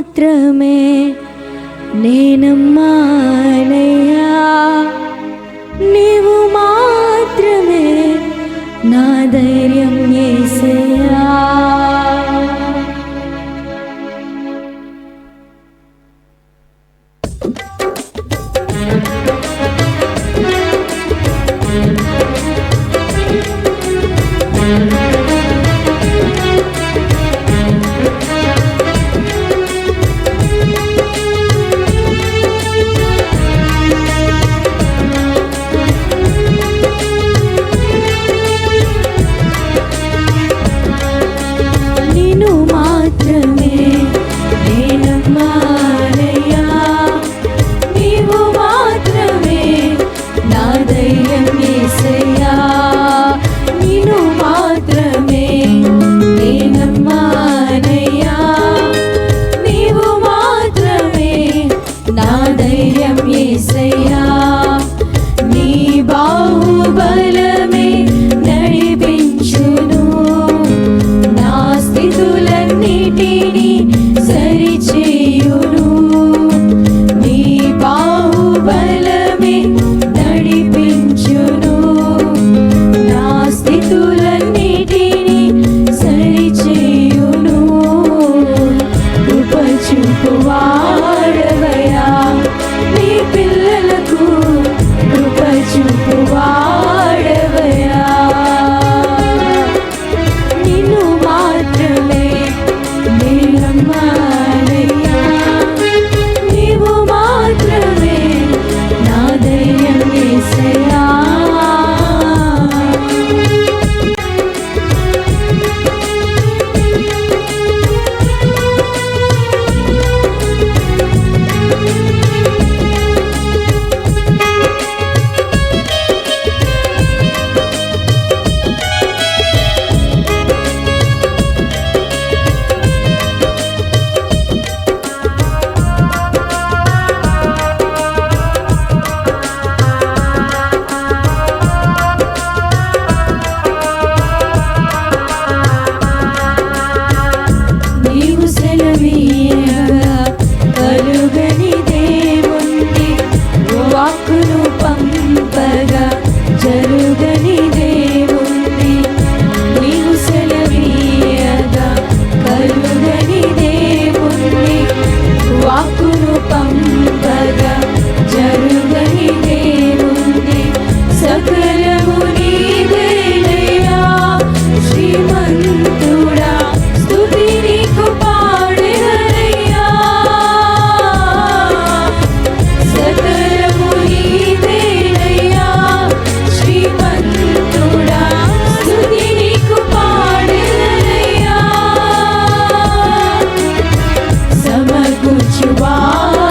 മാത്രമേ നേനമ്മാലയാ നീവു മാത്രമേ നാദൈര്യം Gucci Wall.